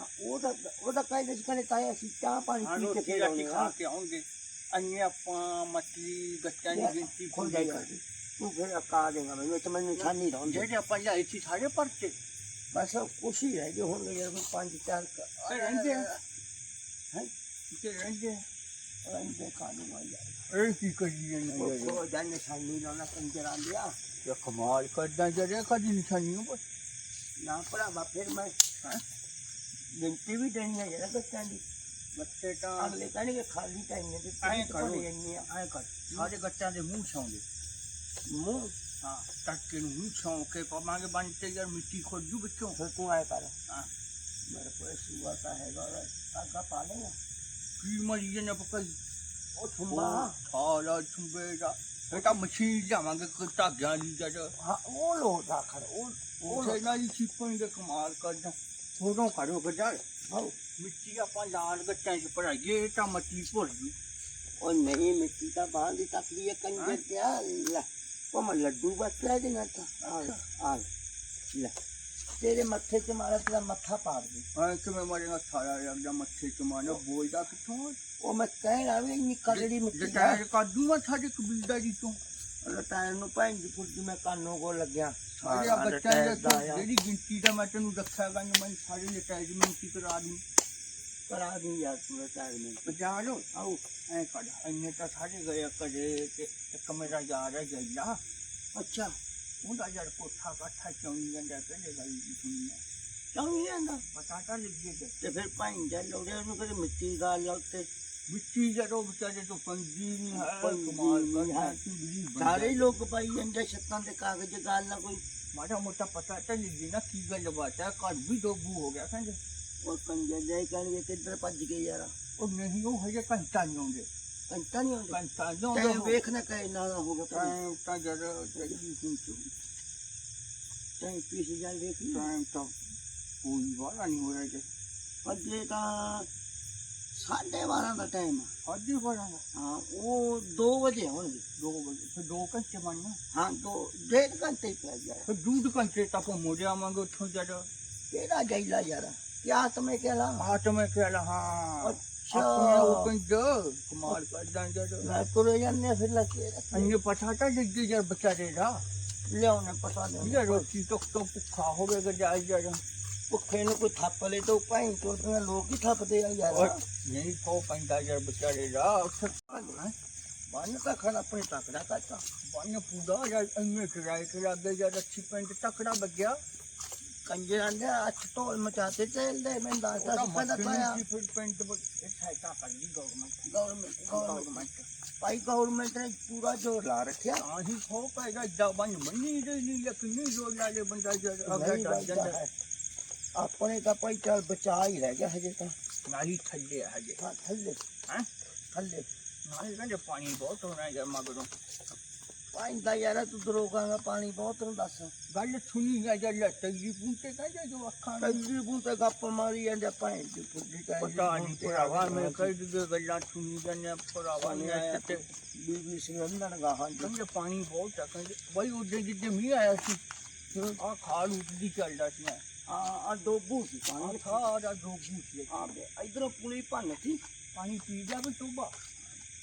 ਗਏ ਆ ਨਾ ਆਪਣੇ ਘਰੇ ਹਾਂ, ਉਹ ਤਾਂ ਉਹ ਤਾਂ ਕਹਿੰਦੇ ਸੀ ਕਹਿੰਦੇ ਤਾਇਆ ਅਸੀਂ ਚਾਹ ਪਾਣੀ ਪੀ ਕੇ ਫਿਰ ਆਉਣੇ ਖਾ ਕੇ ਆਉਂਗੇ ਅੰਨੇ ਆਪਾਂ ਮੱਛਲੀ ਗੱਟਾਂ ਦੀ ਗਿਣਤੀ ਖੁੱਲ ਕਰ ਤੂੰ ਫਿਰ ਅਕਾ ਦੇਗਾ ਮੈਨੂੰ ਤਾਂ ਮੈਨੂੰ ਨਿਸ਼ਾਨੀ ਰਹੂੰ ਜਿਹੜੇ ਆਪਾਂ ਲਿਆਏ ਸੀ ਸਾਰੇ ਪਰਚੇ। ਬਸ ਕੁਛ ਹੀ ਰਹਿ ਗਏ ਹੁਣ ਯਾਰ ਪੰਜ ਚਾਰ ਰਹਿੰਦੇ ਹੈ? ਕਿ ਰਹਿੰਦੇ? ਰਹਿੰਦੇ ਕਾਨੂੰ ਆ ਯਾਰ। ਇਹ ਕੀ ਕਰੀ ਜਾਂਦੇ ਉਹ ਯਾਰ ਕੋ ਜਾਨ ਨਿਸ਼ਾਨੀ ਲਾਉਣਾ ਕੰਜਰਾਂ ਦਿਆ ਇਹ ਕਮਾਲ ਕਰਦਾ ਜਿਹੜੇ ਕਦੀ ਨਿਸ਼ਾਨੀਆਂ ਪਰ ਨਾ ਭਰਾਵਾ ਫਿਰ ਮੈਂ ਹੈਂ? ਗਿਣਤੀ ਵੀ ਦੇਣੀ ਹੈ ਯਾਰ ਬੱਚਿਆਂ ਦੀ। ਬੱਚੇ ਤਾਂ ਅਗਲੇ ਕਹਿਣਗੇ ਖਾਲੀ ਟਾਈਮ ਦੇ ਐਂ ਕਰੋ। ਐ ਕਰ। ਸਾਰੇ ਗੱਟਾਂ ਦੇ ਮੂੰਹ ਛਾਉਂਦੇ। ਮੂੰਹ? ਹਾਂ ਟੱਕੇ ਨੂੰ ਮੂੰਹ ਛਾਉ ਕੇ ਪਾਵਾਂਗੇ ਤੇ ਯਾਰ ਮਿੱਟੀ ਖੋਜੂ ਵਿੱਚੋਂ। ਫਿਰ ਤੂੰ ਆਏ ਕਰ। ਹਾਂ। ਮੇਰੇ ਕੋਲ ਸੂਆ ਤਾਂ ਹੈਗਾ ਔਰ ਤਾਗਾ ਪਾ ਲੇਗਾ ਕੀ ਮਰੀ ਨੇ ਪਕਾਈ ਉਹ ਥੁੰਬਾ ਥਾਲਾ ਛੁੰਬੇ ਦਾ। ਇਹ ਤਾਂ ਮਸ਼ੀਨ ਜਾਵਾਂਗੇ ਕੋਈ ਧਾਗਿਆਂ ਦੀ ਜਦ ਹਾਂ ਉਹ ਲੋਟ ਆਖਰ ਉਹ ਉਹ ਉਹ ਇਹਨਾਂ ਦੀ ਚੀਪਾਂ ਦੇ ਕਮਾਲ ਕਰਦਾ। ਫੋਟੋ ਕਰੋ ਗੱਡਾ ਹਾਉ ਮਿੱਟੀ ਆਪਾਂ ਲਾਲ ਗੱਟਾਂ 'ਚ ਭਰਾਈਏ ਤਾਂ ਮੱਟੀ ਭੁੱਲ ਗਈ। ਉਹ ਨਹੀਂ ਮਿੱਟੀ ਤਾਂ ਬਾਹਰ ਦੀ ਤਕਲੀ ਹੈ ਕੰਜਰ ਕਿਆ? ਲੈ ਉਹ ਮੈਂ ਲੱਡੂ ਬਚਿਆ ਜੀ ਨਾ ਤਾਂ। ਆ ਲੈ, ਆ ਲੈ, ਲੈ। ਤੇਰੇ ਮੱਥੇ 'ਚ ਮਾਰਾ ਤੇਰਾ ਮੱਥਾ ਪਾੜ ਦੇ। ਐ ਕਿਵੇਂ ਮਾਰੇਗਾ ਸਾਰਾ ਲੱਗਦਾ ਮੱਥੇ 'ਚ ਮਾਰਨਾ ਬੋਲਦਾ ਕਿੱਥੋਂ ਉਹ ਮੈਂ ਕਹਿ ਰਿਹਾ ਵੀ ਇੰਨੀ ਕਲੜੀ ਮਿੱਟੀ ਦਾ ਰਿਟਾਇਰ ਕਰ ਦੂੰਗਾ ਸਾਡੇ ਕਬੀਲਦਾਰੀ ਤੋਂ? ਲਟਾਇਰ ਨੂੰ ਭੈਣ ਦੀ ਪੁੱਜੀ ਮੈਂ ਕਾਨੋਂ ਕੋ ਲੱਗਿਆ। ਸਾਰੇ। ਜਿਹੜੀ ਗਿਣਤੀ ਦਾ ਮੈਂ ਤੈਨੂੰ ਦੱਸਿਆ ਗਾ ਮੈਂ ਸਾਰੇ ਰਿਟਾਇਰਮੈਂਟ ਕਰਾ ਦੂੰ। ਕਰਾ ਦੀ ਯਾਰ ਤੂੰ ਰਿਟਾਇਰਮੈਂਟ ਪਜਾ ਲੋ ਆਓ ਐ ਕਰ। ਇੰਨੇ ਤਾਂ ਸਾਰੇ ਗਏ ਕਦੇ ਤੇ ਇੱਕ ਮੇਰਾ ਯਾਰ ਹੈ ਜੈਲਾ। ਅੱਛਾ ਉਹਦਾ ਯਾਰ ਕੋਠਾ ਕਾਠਾ ਚੌਂੀ ਜਾਂਦਾ ਕਹਿੰਦੇ ਗੱਲ ਦੀ ਸੁਣੀ ਹੈ ਚੌਂੀ ਜਾਂਦਾ? ਲੱਗੇ ਗਏ ਤੇ ਫਿਰ ਭੈਣ ਜਾ ਲੋੜੇ ਉਹਨੂੰ ਕਦੇ ਮਿੱਟੀ ਗਾਲ ਲਾ ਮਿੱਟੀ ਜਦੋਂ ਵਿਚਾਰੇ ਤੋਂ ਪੰਜੀ ਨਹੀਂ ਹੈ। ਪੰਜੀ ਕਮਾਲ ਨਹੀਂ ਕਰਦਾ ਸਾਰੇ ਹੀ ਲੋਕ ਪਾਈ ਜਾਂਦੇ ਛੱਤਾਂ ਤੇ ਕਾਗਜ਼ ਗਾਲ ਨਾ ਕੋਈ ਮਾੜਾ ਮੋਟਾ ਪਤਾ ਤਾਂ ਲੱਗੀ ਨਾ ਕੀ ਗੱਲ ਬਾਤ ਹੈ ਘਰ ਵੀ ਡੋਬੂ ਹੋ ਗਿਆ ਕਹਿੰਦੇ। ਉਹ ਕੰਜਰ ਦੇ ਕਹਿਣਗੇ ਕਿੱਧਰ ਭੱਜ ਗਏ ਯਾਰ। ਉਹ ਨਹੀਂ ਉਹ ਹਜੇ ਘੰਟਾ ਨਹੀਂ ਆਉਂਦੇ। ਕੰਟਾ ਨਹੀਂ ਹੁੰਦੇ ਘੰਟਾ ਨਹੀਂ ਵੇਖ ਨਾ ਕਹੇ ਨਾ ਨਾ ਹੋਗਾ ਟਾਈਮ ਤਾਂ ਜਦ ਜਲਦੀ ਸੁਣ ਚੁ ਤੈਂ ਪੀਸ ਜਾ ਦੇਖ ਟਾਈਮ ਤਾਂ ਕੋਈ ਵਾਲਾ ਨਹੀਂ ਹੋ ਰਿਹਾ ਜੇ। ਅੱਗੇ ਤਾਂ ਸਾਢੇ 12 ਦਾ ਟਾਈਮ ਅੱਧੀ ਵਾਲਾ ਹਾਂ ਉਹ 2 ਵਜੇ ਹੋਣਗੇ ਦੋ ਵਜੇ ਫਿਰ ਦੋ ਘੰਟੇ ਮੰਨਣਾ ਹਾਂ ਦੋ ਡੇਢ ਘੰਟੇ ਹੀ ਪੈ ਗਿਆ। ਫਿਰ ਡੂਢ ਘੰਟੇ ਤੱਕ ਮੁੜ ਆਵਾਂਗੇ ਉੱਥੋਂ ਜਦ। ਕਿਹੜਾ ਗੈਲਾ ਯਾਰ? ਕਿਆ ਤੁਮੇ ਕਹਿਲਾ ਹਾਟ ਮੈਂ ਕਹਿ ਹਾਂ। ਅੱਛਾ। ਉਹ ਕਹਿੰਦਾ ਕਮਾਲ ਕਰਦਾ ਜਦ ਮੈਂ ਤੁਰੇ ਜਾਂਦੇ ਫਿਰ ਲੱਗੇ ਅੰਨੇ ਪਤਾ ਤਾਂ ਲੱਗੀ ਜਦ ਵਿਚਾਰੇ ਦਾ ਲਿਆਉਣੇ ਪਤਾ ਨਹੀਂ ਇਹ ਰੋਟੀ ਤੋਂ ਤੋਂ ਭੁੱਖਾ ਹੋਵੇਗਾ ਜਾਇ ਜਦ ਭੁੱਖੇ ਨੂੰ ਕੋਈ ਥੱਪ ਲੈ ਤਾਂ ਭਾਈ ਚੋਟੀਆਂ ਲੋਕ ਹੀ ਥੱਪਦੇ ਆ ਯਾਰ। ਨਹੀਂ ਖੋ ਪੈਂਦਾ ਜਦ ਵਿਚਾਰੇ ਦਾ। ਉੱਥੇ ਬੰਨ ਤਾਂ ਖੜਾ ਆਪਣੇ ਤੱਕੜਾ ਕੱਟਾ ਬੰਨ ਪੂਰਾ ਜਦ ਅੰਨੇ ਕਿਰਾਏ ਕਿ ਲੱਗੇ ਜਦ ਅੱਛੀ ਪਿੰਡ ਤਕੜਾ ਲੱਗਿਆ ਕੰਜਰਾਂ ਦੇ ਅੱਠ ਢੋਲ ਮਚਾਤੇ ਚੱਲਦੇ ਮੈਂ ਦੱਸਦਾ ਉਹਦਾ ਸੀ ਕਹਿੰਦਾ ਮੱਛੀ ਪਾਇਆ ਪਿੰਡ ਵਿੱਚ ਇਹ ਸਹਾਇਤਾ ਕਰਦੀ ਗਵਰਨਮੈਂਟ ਗਵਰਨਮੈਂਟ ਗਵਰਨਮੈਂਟ ਭਾਈ ਗਵਰਨਮੈਂਟ ਨੇ ਪੂਰਾ ਜ਼ੋਰ ਲਾ ਰੱਖਿਆ। ਤਾਂ ਹੀ ਖੋ ਪੈਗਾ ਜਦ ਬੰਨ ਮੰਨੀ ਦੇ ਨਹੀਂ ਲੇਕਿਨ ਨਹੀਂ ਜੋੜ ਲਾਲੇ ਬੰਦਾ ਜਦ ਵੱਜਦਾ ਜਾਂਦਾ। ਆਪਣੇ ਤਾਂ ਭਾਈ ਚੱਲ ਬਚਾ ਹੀ ਰਹਿ ਗਿਆ ਹਜੇ ਤਾਂ ਨਹੀਂ ਥੱਲੇ ਹਜੇ ਹਾਂ, ਥੱਲੇ ਹੈਂ ਥੱਲੇ ਨਾਲੇ ਕਹਿੰਦੇ ਪਾਣੀ ਬਹੁਤ ਹੋਣਾ ਹੈ ਮਗਰੋਂ ਪਾਣੀ ਦਾ ਯਾਰ ਤੂੰ ਦਰੋਗਾਂਗਾ ਪਾਣੀ ਬਹੁਤ ਨੂੰ ਦੱਸ ਗੱਲ ਸੁਣੀ ਗਿਆ ਜਦ ਲੱਗੀ ਪੁੰਤੇ ਕਹਿੰਦੇ ਜੋ ਅੱਖਾਂ ਨੂੰ ਕੰਜੀ ਬੂ ਤੇ ਗੱਪ ਮਾਰੀ ਜਾਂਦੇ ਭਾਈ ਦੀ ਫੁੱਡੀ ਟਾਈ ਪਤਾ ਨਹੀਂ ਭਰਾਵਾ ਮੈਂ ਕਈ ਦੇ ਗੱਲਾਂ ਸੁਣੀ ਜਾਂਦੇ ਭਰਾਵਾ ਨੇ ਆਇਆ ਤੇ ਬੀਬੀ ਸਿੰਘਨ ਗਾਹਾਂ ਜੀ ਕਹਿੰਦੇ ਪਾਣੀ ਬਹੁਤ ਆ ਕਹਿੰਦੇ ਬਈ ਉਹਦੇ ਜਿੱਦੇ ਮੀਂਹ ਆਇਆ ਸੀ ਆ ਖਾਲ ਉੱਡਦੀ ਚੱਲਦਾ ਸੀ ਆ ਆ ਡੋਬੂ ਸੀ ਪਾਣੀ ਪਾਣੀ ਸਾਰਾ ਡੋਬੂ ਸੀ ਆ ਬੇ ਇਧਰੋਂ ਪੁਲੀ ਭੰਨ ਸੀ ਪਾਣੀ ਪੀ ਜਾ ਵੀ ਟੋਬਾ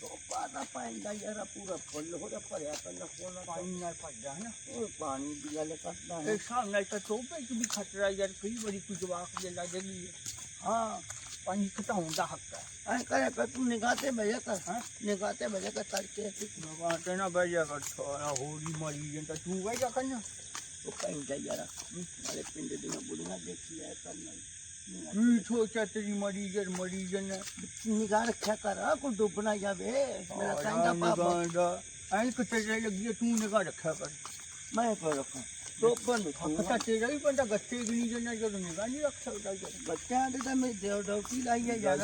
ਤੋਪਾ ਦਾ ਪਾਣੀ ਦਾ ਯਾਰ ਪੂਰਾ ਫੁੱਲ ਹੋ ਗਿਆ ਭਰਿਆ ਪੈਂਦਾ ਕੋਨਾ ਪਾਣੀ ਨਾਲ ਭੱਜਦਾ ਹੈ ਨਾ ਉਹ ਪਾਣੀ ਦੀ ਗੱਲ ਕਰਦਾ ਹੈ ਇਹ ਹਿਸਾਬ ਨਾਲ ਤਾਂ ਟੋਬੇ ਚ ਵੀ ਖਤਰਾ ਯਾਰ ਕਈ ਵਾਰੀ ਕੋਈ ਜਵਾਕ ਦੇ ਲੱਗ ਗਈ ਹਾਂ ਪਾਣੀ ਘਟਾਉਣ ਦਾ ਹੱਕ ਹੈ ਐ ਕਰੇ ਪਰ ਤੂੰ ਨਿਗਾਹ ਤੇ ਬਜਾ ਕਰ ਹੈਂ? ਨਿਗਾਹ ਤੇ ਬਜਾ ਕਰ ਤੇ ਮਰੀ ਤੂੰ ਉਹ ਕਹਿੰਦਾ ਯਾਰ ਨਾਲੇ ਪਿੰਡ ਦੀਆਂ ਬੁੜੀਆਂ ਦੇਖੀ ਐ ਕਰਨਾ ਕੀ ਸੋਚਿਆ ਤੇਰੀ ਮਰੀ ਜਰ ਮਰੀ ਜਨ ਨਿਗਾਹ ਰੱਖਿਆ ਕਰ ਕੋਈ ਡੁੱਬ ਨਾ ਜਾਵੇ। ਮੇਰਾ ਕਹਿੰਦਾ ਪਾਪਾ ਦਾ ਐਂ ਕਿਤੇ ਲੱਗੀ ਤੂੰ ਨਿਗਾਹ ਰੱਖਿਆ ਕਰ। ਮੈਂ ਕੋ ਰੱਖਾਂ? ਨੂੰ ਪਤਾ ਤੇਰਾ ਵੀ ਬੰਦਾ ਗੱਤੇ ਗਣੀ ਜਨਾ ਜਦੋਂ ਨਿਗਾਹ ਨਹੀਂ ਰੱਖ ਸਕਦਾ ਬੱਚਿਆਂ ਦੇ ਤਾਂ ਮੈਂ ਦੇਵ ਡੌਕੀ ਲਾਈ ਹੈ ਯਾਰ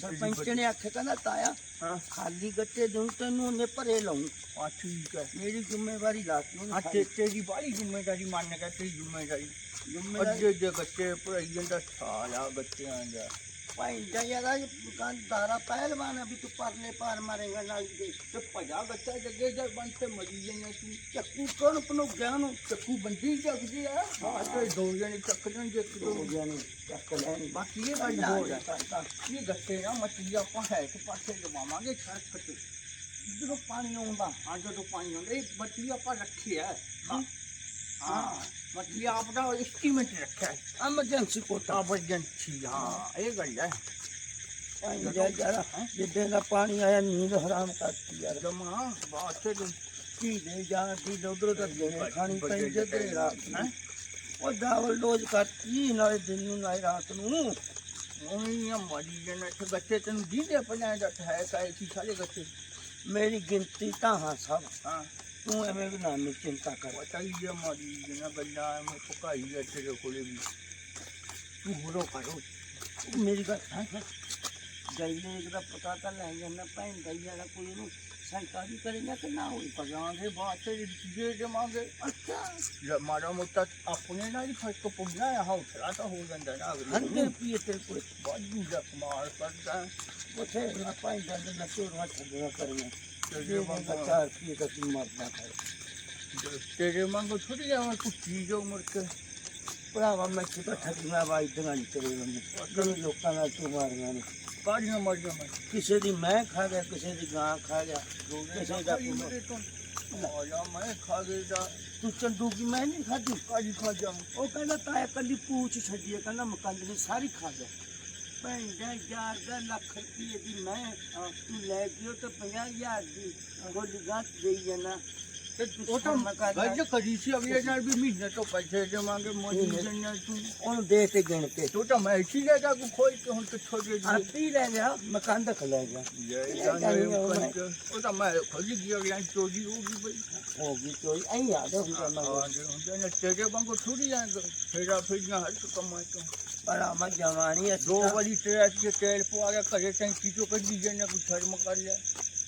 ਸਰਪੰਚ ਨੇ ਆਖਿਆ ਕਹਿੰਦਾ ਤਾਇਆ ਖਾਲੀ ਗੱਟੇ ਦੂੰ ਤੈਨੂੰ ਉਹਨੇ ਭਰੇ ਲਾਉਂ ਆ ਠੀਕ ਹੈ ਮੇਰੀ ਜ਼ਿੰਮੇਵਾਰੀ ਲਾਤੀ ਉਹਨੇ ਆ ਤੇ ਤੇਰੀ ਬਾਈ ਜ਼ਿੰਮੇਵਾਰੀ ਮੰਨ ਕੇ ਤੇਰੀ ਜ਼ਿੰਮੇਵਾਰੀ ਜ਼ਿੰਮੇਵਾਰੀ ਅੱਗੇ ਦੇ ਗੱਤੇ ਭਰਾਈ ਜਾਂਦਾ ਸਾਲਾ ਗੱਤਿਆਂ ਦਾ ਭਾਈ ਜਾ ਯਾਰ ਇਹ ਦਾਰਾ ਪਹਿਲਵਾਨ ਆ ਵੀ ਤੂੰ ਪਰਲੇ ਪਾਰ ਮਾਰੇਗਾ ਨਾਲ ਦੇ। ਤੇ ਭਜਾ ਗੱਤਾ ਜੱਗੇ ਜਰ ਬਣ ਤੇ ਮਰੀ ਜਨੇ ਤੂੰ ਚੱਕੂ ਕੋਣ ਪਨੋ ਗਿਆ ਨੂੰ ਚੱਕੂ ਬੰਦੀ ਚੱਕਦੀ ਆ। ਹਾਂ ਤੇ ਦੋ ਜਣੇ ਚੱਕ ਜਾਣਗੇ ਇੱਕ ਦੋ। ਨਹੀਂ ਚੱਕ ਲੈਣੀ ਬਾਕੀ ਇਹ ਗੱਲ ਹੋ। ਜਾ ਇਹ ਗੱਤੇ ਨਾ ਮੱਛੀ ਆਪਾਂ ਹੈ ਤੇ ਪਾਸੇ ਜਮਾਵਾਂਗੇ ਛੱਡ ਕੇ ਜਦੋਂ ਪਾਣੀ ਆਉਂਦਾ ਹਾਂ ਜਦੋਂ ਪਾਣੀ ਆਉਂਦਾ ਇਹ ਮੱਛੀ ਆਪਾਂ ਰੱਖੀ ਹਾਂ। ਹਾਂ। ਮੱਛੀ ਆਪ ਦਾ ਐਸਟੀਮੇਟ ਰੱਖਿਆ ਐਮਰਜੈਂਸੀ ਕੋਟਾ। ਐਮਰਜੈਂਸੀ ਹਾਂ ਇਹ ਗੱਲ ਹੈ। ਜਿੱਦੇ ਦਾ ਪਾਣੀ ਆਇਆ ਨੀਂਦ ਹਰਾਮ ਕਰਤੀ ਯਾਰ। ਜਮਾ ਬਾਤ ਤੇ ਕੀ ਦੇ ਜਾ ਕੀ ਉਧਰੋਂ ਤੱਕ ਦੇਣੇ ਖਾਣੀ ਪਈ ਜਦੇ ਰਾਤ ਹੈਂ? ਉਹ ਡਬਲ ਡੋਜ਼ ਕਰਤੀ ਨਾਲੇ ਦਿਨ ਨੂੰ ਨਾਲੇ ਰਾਤ ਨੂੰ। ਉਹਨੀਆਂ ਮਰੀ ਜਨੇ ਤੇ ਗੱਤੇ ਤੈਨੂੰ ਦੀਦੇ ਪਣਾ ਦਾ ਹੈ ਕਾਇ ਸੀ ਸਾਰੇ ਗੱਤੇ ਮੇਰੀ ਗਿਣਤੀ ਤਾਂ ਹਾਂ ਸਭ ਹਾਂ ਤੂੰ ਐਵੇਂ ਵੀ ਨਾ ਮੇਰੀ ਚਿੰਤਾ ਕਰ। ਪਤਾ ਹੀ ਹੈ ਮਰੀ ਜਨਾ ਗੱਲਾਂ ਮੈਂ ਪਕਾਈ ਹੈ ਤੇਰੇ ਕੋਲੇ ਵੀ। ਤੂੰ ਹੋਰੋ ਕਰੋ ਮੇਰੀ ਗੱਲ ਹਾਂ ਗਈ ਨੇ ਇਹਦਾ ਪਤਾ ਤਾਂ ਲੈ ਜਾਣਾ ਭੈਣ ਗਈ ਵਾਲਾ ਕੋਈ ਉਹਨੂੰ ਸ਼ੰਕਾ ਵੀ ਕਰੇਗਾ ਕਿ ਨਾ ਹੋਈ। ਪਗਾਂ ਦੇ ਬਾਤ ਤੇ ਜੇ ਜਮਾਂਗੇ। ਅੱਛਾ। ਜੇ ਮਾੜਾ ਮੋਟਾ ਆਪਣੇ ਨਾਲ ਹੀ ਫ਼ਰਕ ਪਉਣਾ ਹੈ ਹੌਸਲਾ ਤਾਂ ਹੋ ਜਾਂਦਾ ਨਾ। ਅਗਲੇ ਨੂੰ ਪੀਏ ਤੇਰੇ ਕੋਲ। ਬਾਜੂ ਦਾ ਕਮਾਲ ਕਰਦਾ। ਉਥੇ ਨਾ ਭਾਈ ਦੰਦ ਨਾ ਚੋਰਾਂ ਛੱਡਿਆ ਕਰੀਆਂ ਤੇ ਚਾਰ ਪੀਏ ਤਾਂ ਤੂੰ ਮਰਦਾ ਕਰ ਤੇਰੇ ਮੰਗੋ ਥੋੜੀ ਜਾਵਾਂ ਕੁਛ ਚੀਜ਼ ਉਮਰ ਕੇ। ਭਰਾਵਾ ਮੈਂ ਕਿਤਾ ਠੱਗੀਆਂ ਵਾਜਦੀਆਂ ਨਹੀਂ ਤੇਰੇ ਬੰਦੇ ਕਈ ਲੋਕਾਂ ਨਾਲ ਤੂੰ ਮਾਰੀਆਂ ਨੇ। ਕਾੜੀਆਂ ਮਾਰੀਆਂ ਮੈਂ? ਕਿਸੇ ਦੀ ਮੈਂ ਖਾ ਗਿਆ ਕਿਸੇ ਦੀ ਗਾਂ ਖਾ ਗਿਆ ਕਿਸੇ ਦਾ ਆਇਆ ਮੈਂ ਖਾ ਦਾ ਤੂੰ ਚੰਦੂ ਕੀ ਮੈਂ ਨਹੀਂ ਖਾਧੀ? ਕਾਜੀ ਖਾ ਜਾ ਉਹ ਕਹਿੰਦਾ ਤਾਇਆ ਕੱਲੀ ਪੂਛ ਛੱਡੀ ਕਹਿੰਦਾ ਮਕੰਦ ਨੇ ਸਾਰੀ ਖਾ ਗਿਆ ਭੈਣ ਦਾ ਯਾਰ ਦਾ ਲੱਖ ਰੁਪਏ ਦੀ ਮੈਂ ਤੂੰ ਲੈ ਗਿਓ ਤਾਂ 50000 ਦੀ ਗੋਲੀ ਗਾਤ ਦੇਈ ਜਾਣਾ ਤੇ ਉਹ ਤਾਂ ਗੱਲ ਕਰੀ ਸੀ ਅਗਲੇ ਨਾਲ ਵੀ ਮਹੀਨੇ ਤੋਂ ਪੈਸੇ ਦੇਵਾਂਗੇ ਮੋਦੀ ਜਨਾਂ ਤੂੰ। ਉਹਨੂੰ ਦੇ ਤੇ ਗਿਣ ਕੇ। ਤੂੰ ਤਾਂ ਮੈਂ ਇਸੀ ਲੈ ਜਾ ਕੋ ਖੋਲ ਕੇ ਹੁਣ ਕਿੱਥੋਂ ਦੇ ਦੀ। ਆਪੀ ਲੈ ਗਿਆ ਮਕੰਦ ਖ ਲੈ ਗਿਆ। ਉਹ ਤਾਂ ਮੈਂ ਖੋਲ ਗਿਆ ਗਿਆ ਚੋਰੀ ਹੋ ਗਈ ਬਈ। ਹੋ ਗਈ ਕੋਈ ਐਂ ਯਾਦ ਹੁੰਦਾ ਮੈਂ। ਹਾਂ ਜੀ ਹੁੰਦੇ ਨੇ ਤੇਰੇ ਵਾਂਗੂ ਥੋੜੀ ਜਾਂਗਾ ਫੇਰਾ ਫੇਰੀਆਂ ਹਰ ਕਮਾਈ ਤੋਂ ਬੜਾ ਮੈਂ ਜਵਾਨੀ ਦੋ ਵਾਰੀ ਤੇਲ ਪਵਾ ਗਿਆ ਘਰੇ ਟੈਂਕੀ ਚੋਂ ਕੱਢੀ ਜਾਣਾ ਕੋਈ ਸ਼ਰਮ ਕਰ ਲਿਆ।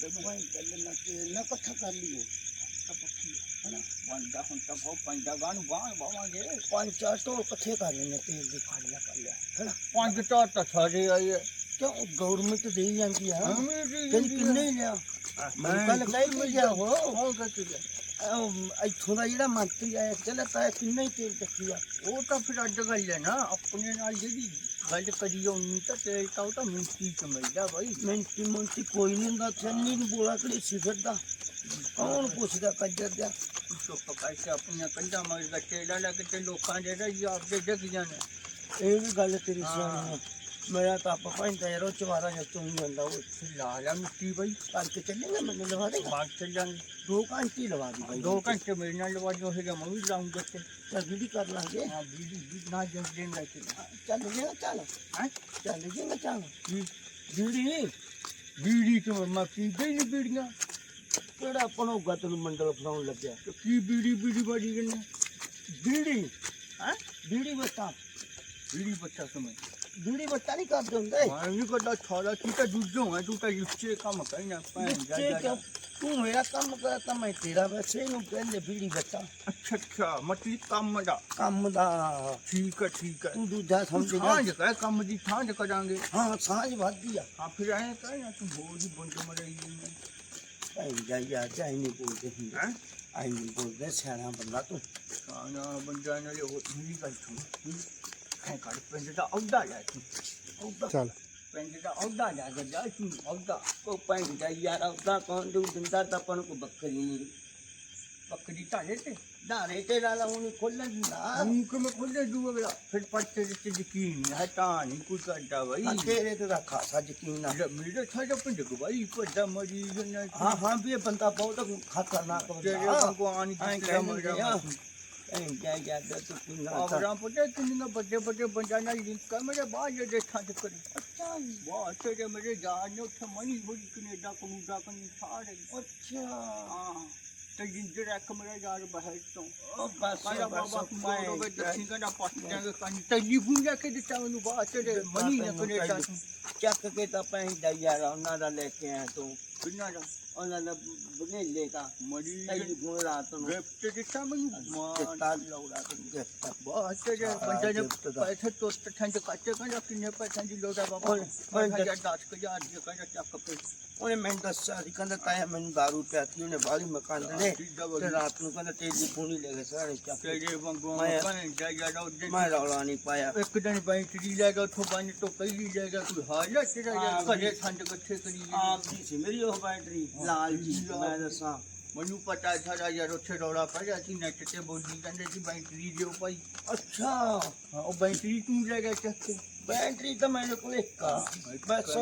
ਜਾ ਤਾਂ ਉਹ ਗੱਲ ਸੁਣ ਉਹ ਗੱਲ ਤੇ ਜਾਈ ਸੱਚੀ ਆ ਜਦੋਂ ਐਂ ਗੱਲ ਨਾ ਤੇ ਨਾ ਇਕੱਠਾ ਕਰ ਲਈਏ। ਤਾਂ ਪੱਕੀ ਹੈ ਬੰਦਾ ਹੁਣ ਤਾਂ ਬਹੁਤ ਪੰਜਾ ਗਾਣ ਬਾਹ ਬਾਵਾਂਗੇ ਪੰਜ ਚਾਰ ਤੋਂ ਇਕੱਠੇ ਕਰ ਲੈਣੇ ਤੇਲ ਦੇ ਕਰ ਲਿਆ ਕਰ ਲਿਆ ਹੈਨਾ? ਪੰਜ ਤਾਂ ਤਾਂ ਸਾਰੇ ਆਏ ਆ। ਕਿਉਂ? ਗਵਰਨਮੈਂਟ ਦੇਈ ਜਾਂਦੀ ਆ। ਹਮੇ ਦੀ ਤੈਨੂੰ ਕਿੰਨੇ ਹੀ ਲਿਆ? ਮੈਂ ਕੱਲ ਕਹਿ ਕੇ ਗਿਆ। ਹੋ ਹੋ ਕੱਟ ਗਿਆ ਉਹ ਇੱਥੋਂ ਦਾ ਜਿਹੜਾ ਮੰਤਰੀ ਆਇਆ ਚੱਲ ਤਾਂ ਕਿੰਨੇ ਹੀ ਤੇਲ ਚੱਕੀ ਆ। ਉਹ ਤਾਂ ਫਿਰ ਅੱਡ ਗੱਲ ਹੈ ਨਾ ਆਪਣੇ ਨਾਲ ਜਿਹੜੀ ਗੱਲ ਕਰੀ ਹੋਣੀ ਤਾਂ ਤੇ ਤਾਂ ਉਹ ਤਾਂ ਮਿੰਟੀ ਚ ਮਿਲਦਾ ਬਾਈ। ਮਿੰਟੀ ਮੁੰਟੀ ਕੋਈ ਨਹੀਂ ਹੁੰਦਾ ਛੰਨੀ ਨੂੰ ਬੋਲਾ ਕਰੀ ਸਿਫਰ ਦਾ? ਕੌਣ ਪੁੱਛਦਾ ਕੱਜਰ ਦਾ? ਚੁੱਪ ਕਰਕੇ ਆਪਣੀਆਂ ਕੰਧਾਂ ਮਗਰ ਗੱਟੇ ਲਾ ਲਾ ਕੇ ਤੇ ਲੋਕਾਂ ਦੇ ਰਹੀ ਆਪਦੇ ਡਿੱਗ ਜਾਣੇ ਇਹ ਵੀ ਗੱਲ ਤੇਰੀ। ਸਿਆਣੀ ਮੇਰਾ ਤਾਂ ਆਪ ਪੈਂਦਾ ਯਾਰ ਉਹ ਚਵਾਰਾ ਜਾਂ ਤੂੰ ਜਾਂਦਾ ਉਹ ਫਿਰ ਲਾ ਲਾ ਮਿੱਟੀ ਬਾਈ ਕਰਕੇ ਚੱਲੇਗਾ ਮੈਨੂੰ ਲਵਾ ਦੇਗਾ ਬਾਅਦ ਚ ਜਾਂਗੇ ਦੋ ਘੰਟੇ ਹੀ ਲਵਾ ਦੀ ਬਾਈ। ਦੋ ਘੰਟੇ ਮੇਰੇ ਨਾਲ ਲਵਾ ਜੋ ਹੈਗਾ ਮੈਂ ਵੀ ਲਾਉਂਗਾ ਤੇ ਚੱਲ ਵੀਡੀ ਕਰ ਲਾਂਗੇ। ਹਾਂ ਬੀੜੀ ਵੀ ਨਾ ਜੰਗ ਦੇਣ ਲੈ ਕੇ ਚੱਲ ਜੇਗਾ ਚੱਲ। ਹਾਂ? ਚੱਲ ਜੇਗਾ ਚੱਲ। ਕੀ ਵੀੜੀ ਬੀੜੀ ਤੋਂ ਮੈਂ ਹੀ ਨਹੀਂ ਬੀੜੀਆਂ? ਕਿਹੜਾ ਪਣੋਗਾ ਤੈਨੂੰ ਮੰਡਲ ਫਲਾਉਣ ਲੱਗਿਆ? ਤੇ ਕੀ ਬੀੜੀ ਬੀੜੀ ਬਾੜੀ ਕਰਨਾ? ਵੀੜੀ ਹਾਂ? ਵੀੜੀ ਬੱਤਾ ਬੀੜੀ ਬੱਚਾ ਸਮਝ। ਵੀੜੀ ਬੱਤਾ ਨਹੀਂ ਕਰਦੇ ਹੁੰਦੇ। ਮੈਂ ਨਹੀਂ ਕਰਦਾ ਛਾਲਾ ਤੂੰ ਤਾਂ ਦੂਜੋਂ ਹੈ ਤੂੰ ਤਾਂ ਲੁੱਚੇ ਕੰਮ ਕਰਨਾ ਭੈਣ ਜਾ ਵਿੱਚੇ ਜਾ। ਕਿਉਂ? ਤੂੰ ਮੇਰਾ ਕੰਮ ਕਰਾ ਤਾਂ ਮੈਂ ਤੇਰਾ ਵੈਸੇ ਨੂੰ ਪਹਿਲੇ ਬੀੜੀ ਬੱਤਾ ਅੱਛਾ ਅੱਛਾ ਮਤਲਬ ਕੰਮ ਦਾ। ਕੰਮ ਦਾ। ਠੀਕ ਹੈ ਠੀਕ ਹੈ ਤੂੰ ਦੂਜਾ ਸਮਝ ਸਾਂਝ ਗਿਆ ਕਾ ਕੰਮ ਦੀ ਸਾਂਝ ਕਰਾਂਗੇ। ਹਾਂ ਸਾਂਝ ਵੱਧਦੀ ਆ। ਹਾਂ ਫਿਰ ਐਂ ਕਹਿਣਾ ਤੂੰ ਹੋਰ ਹੀ ਬੰਦ ਮਰਾਈ ਹੈ ਭਾਈ ਜਾ ਯਾਰ ਜਾ ਨਹੀਂ ਬੋਲਦੇ ਹੈਂ? ਆਈ ਨਹੀਂ ਬੋਲਦੇ ਸਿਆਣਾ ਤੂੰ ਮੇਰੀ ਕਰ ਪਿੰਡ ਦਾ ਅਹੁਦਾ ਲੈ ਤੂੰ ਅਹੁਦਾ ਚੱਲ। ਪਿੰਡ ਦਾ ਅਹੁਦਾ ਲੈ ਕੇ ਜਾ ਤੂੰ ਅਹੁਦਾ। ਉਹ ਭਾਈ ਜਾ ਯਾਰ ਉਹਦਾ ਕੌਣ ਦੂ ਦਿੰਦਾ ਤਾਂ ਆਪਾਂ ਨੂੰ ਕੋਈ ਬੱਕਰੀ ਨਹੀਂ। ਬੱਕਰੀ ਢਾਲੇ ਤੇ ਧਾਰੇ ਤੇ ਨਾਲ ਉਹਨੂੰ ਖੋਲਣ ਨਾ ਤੂੰ ਕਿਵੇਂ ਖੋਲੇ ਦੂ ਅਗਲਾ? ਫਿਰ ਪੱਤੇ ਦੇ ਤੇ ਯਕੀਨ ਨਹੀਂ ਹੈ ਤਾਂ ਨਹੀਂ ਕੋਈ ਕਰਦਾ ਬਈ। ਤੇਰੇ ਤੇ ਦਾ ਖਾਸਾ ਯਕੀਨ ਆ। ਮੇਰੇ ਮੇਰੇ ਸਾਡਾ ਪਿੰਡ ਕੋ ਬਈ ਵੱਡਾ ਮਰੀਜ਼ ਨੇ। ਹਾਂ ਹਾਂ ਵੀ ਇਹ ਬੰਦਾ ਬਹੁਤ ਖਤਰਨਾਕ ਤੇਰੇ ਬੰਦਾ ਜੀ ਦਾ ਕਹਿੰਦੇ ਮਰਿਆ ਆ। ਐਂ ਤੂੰ ਆਵਰਾਂ ਪੁੱਤੇ ਕਿੰਨੀਆਂ ਵੱਡੇ ਵੱਡੇ ਬੰਦਿਆਂ ਨਾਲ ਲਿੰਕ ਕਰ ਮੇਰੇ ਬਾਹਰ ਜੇ ਦੇਖਾਂ ਤੇ ਕਰੀ। ਅੱਛਾ ਵਾਹ ਤੇਰੇ ਮੇਰੇ ਯਾਰ ਨੇ ਉੱਥੇ ਮਣੀ ਹੋਈ ਕੈਨੇਡਾ ਕਨੂਡਾ ਕੰਨੀ ਸਾਰੇ। ਅੱਛਾ। ਹਾਂ ਤੇ ਜਿੰਦਰ ਇੱਕ ਮੇਰਾ ਯਾਰ ਬਾਹਰ ਤੋਂ। ਉਹ ਬਸ ਕਾਇਆ ਬਸ ਬਾਬਾ ਤੂੰ ਮੈਂ ਮਾਰੋਗੇ ਦੱਸੀ ਕਹਿੰਦਾ ਪੱਟਾਂਗੇ ਕੰਨੀ ਟੈਲੀਫੋਨ ਲੈ ਕੇ ਦਿੱਤਾ ਮੈਨੂੰ। ਬਾਹਰ ਤੇਰੇ ਮਣੀ ਨੇ ਕੈਨੇਡਾ ਤੋਂ। ਚੱਕ ਕੇ ਤਾਂ ਪੈਂਦਾ ਯਾਰ ਉਹਨਾਂ ਦਾ ਲੈ ਕੇ ਆਇਆ ਤੂੰ। ਕਿੰਨਾ ਦਾ? ਉਹਨਾਂ ਦਾ ਬਗੇਲੇ ਦਾ ਮਰੀ ਟੈਲੀਫੋਨ ਰਾਤ ਨੂੰ ਗਿਫਟ ਦਿੱਤਾ ਮੈਨੂੰ ਮਾਰ ਦਿੱਤਾ ਲੌੜਾ ਤੂੰ ਗਿਫਟ ਬਾਹਰ ਤੇਰੇ ਹਾਂ, ਬੰਦੇ ਨੇ ਗਿਫਟ ਦਾ। ਪੈਸੇ ਤੋਂ ਠੰਡ ਕੱਟੇ ਕਹਿੰਦਾ ਕਿੰਨੇ ਪੈਸਿਆਂ ਦੀ ਲੋੜ ਆ ਬਾਬਾ ਓਏ, ਓਏ, ਮੈਂ ਕਿਹਾ ਦਸ ਕੁ ਹਜ਼ਾਰ ਦੀ ਕਹਿੰਦਾ ਚੱਕ ਪੇ ਉਹਨੇ ਮੈਨੂੰ ਦੱਸਿਆ ਸੀ ਕਹਿੰਦਾ ਤਾਇਆ ਮੈਨੂੰ ਦਾਰੂ ਪਿਆਤੀ ਉਹਨੇ ਬਾਹਲੀ ਮਕਾਨ ਦੇ ਸਿੱਧਾ ਤੇ ਬੋਲੀ। ਰਾਤ ਨੂੰ ਕਹਿੰਦਾ ਟੈਲੀਫੋਨ ਹੀ ਲੈ ਕੇ ਸਾਰੇ ਚੱਕ ਕੇ। ਤੇਰੇ ਵਾਂਗੂ ਮੈਂ- ਭੈਣ ਜਾ ਯਾਰ ਉਹਦੇ ਮੈਂ ਰੌਲਾ ਨਹੀਂ ਪਾਇਆ ਇੱਕ ਦਿਨ ਬੈਂਟਰੀ ਲੈ ਗਿਆ ਉੱਥੋਂ ਬੰਨ ਤੋਂ ਪਹਿਲੀ ਲੈ ਗਿਆ ਕੋਈ ਹਾਲ ਤੇਰਾ ਯਾਰ ਹਾਂ, ਘਰੇ ਠੰਡ ਇਕੱਠੇ ਕਰੀ ਜਾਂਦੇ। ਆਪ ਦੀ ਸੀ ਮੇਰੀ ਉਹ ਬੈਟਰੀ ਲਾਲ ਜੀ। ਮੈਂ ਦੱਸਾਂ। ਮੈਨੂੰ ਪਤਾ ਸਾਰਾ ਯਾਰ ਉੱਥੇ ਰੌਲਾ ਪੈ ਗਿਆ ਸੀ ਨੈਟ ਤੇ ਬੋਲੀ ਕਹਿੰਦੇ ਸੀ ਬੈਂਟਰੀ ਦਿਓ ਭਾਈ। ਅੱਛਾ। ਉਹ ਬੈਂਟਰੀ ਤੂੰ ਲੈ ਗਿਆ ਚੱਕ ਕੇ। ਬੈਟਰੀ ਤਾਂ ਮੇਰੇ ਕੋਲ ਇੱਕ ਆ। ਬਸ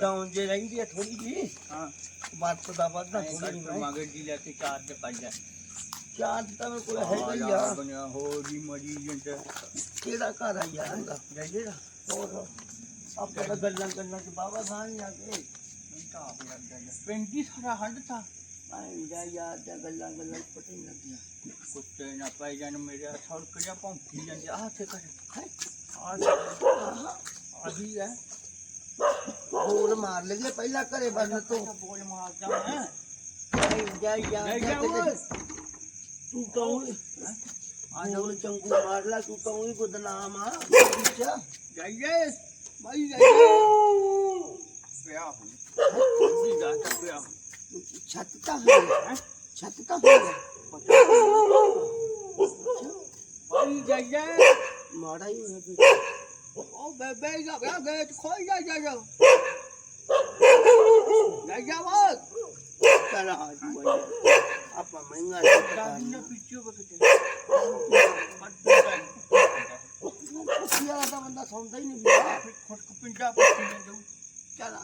ਡਾਊਨ ਜੇ ਰਹਿੰਦੀ ਆ ਥੋੜੀ ਜੀ ਹਾਂ। ਵਰਤ ਦਾ ਵੱਧਦਾ ਮੈਂ ਥੋੜੀ ਨਹੀਂ ਮਗਰ ਦੀ ਲੈ ਕੇ ਚਾਰਜ ਕਰ ਜਾ ਚਾਰਜ ਤਾਂ ਮੇਰੇ ਕੋਲ ਹੈਗਾ ਹੀ ਆ। ਬਣਿਆ ਹੀ ਮਰੀ ਜਾਂਦਾ ਕਿਹੜਾ ਘਰ ਆ ਯਾਰ? ਨਾ ਹੋਰ। ਆਪਾਂ ਗੱਲਾਂ ਕਰਨਾ ਕਿ ਬਾਬਾ ਖਾਨ ਆ ਕੇ। ਪਿੰਡੀ ਸਾਰਾ ਹੰਡ ਥਾ ਆਈ ਜਾ ਯਾਰ ਦਾ ਗੱਲਾਂ ਗੱਲਾਂ ਪਤਾ ਹੀ ਲੱਗਿਆ। ਕੁੱਤੇ ਨਾ ਪੈ ਜਾਣ ਮੇਰੇ ਸੜਕ ਜਾ ਪੌਂਕੀ ਜਾਂਦੇ ਆਹ ਤੇ ਕਰ ਹੈ? ਆਹੀ ਹੈ ਬੋਲ ਮਾਰ ਲਈਏ ਪਹਿਲਾਂ ਘਰੇ ਬੰਨ ਤੋਂ। ਬੋਲ ਮਾਰਦਾ ਮੈਂ ਆਈ ਜਾ ਯਾਰ ਲੈ ਜਾ ਜਾ ਓਏ ਕਿਤੇ- ਤੂੰ ਕੌਣ ਆ ਜਾ ਬੋਲ ਚੰਗੂ ਮਾਰ ਲਾ ਤੂੰ ਕੌਣ ਬਦਨਾਮ ਆ। ਅੱਛਾ। ਜਾਈਏ। ਭਾਈ ਜਾਈਏ। ਜੀ ਦਾ ਤਾਂ ਛੱਤ ਤਾਂ ਹੈ ਛੱਤ ਤਾਂ ਹੈ ਭਾਈ ਜਾਈਏ ਮਾੜਾ ਹੀ ਹੋਇਆ ਫਿਰ। ਉਹ ਬੇਬੇ ਦਾ ਗਿਆ ਗੇਟ ਖੋਲ ਜਾ ਜਾ ਜਾ ਜਾ ਜਾ ਬਾਤ ਚੱਲ ਆਪਾਂ ਮਹਿੰਗਾ ਨਹੀਂ ਕਰਨਾ। ਪਿੱਛੇ ਵਗਦੇ ਕੁੱਤਿਆਂ ਦਾ ਬੰਦਾ ਸੌਂਦਾ ਹੀ ਨਹੀਂ ਪਿਆ ਖੁਦ ਕੋ ਪਿੰਡਾ ਪੱਟੀ ਨੇ ਚੱਲ ਆ।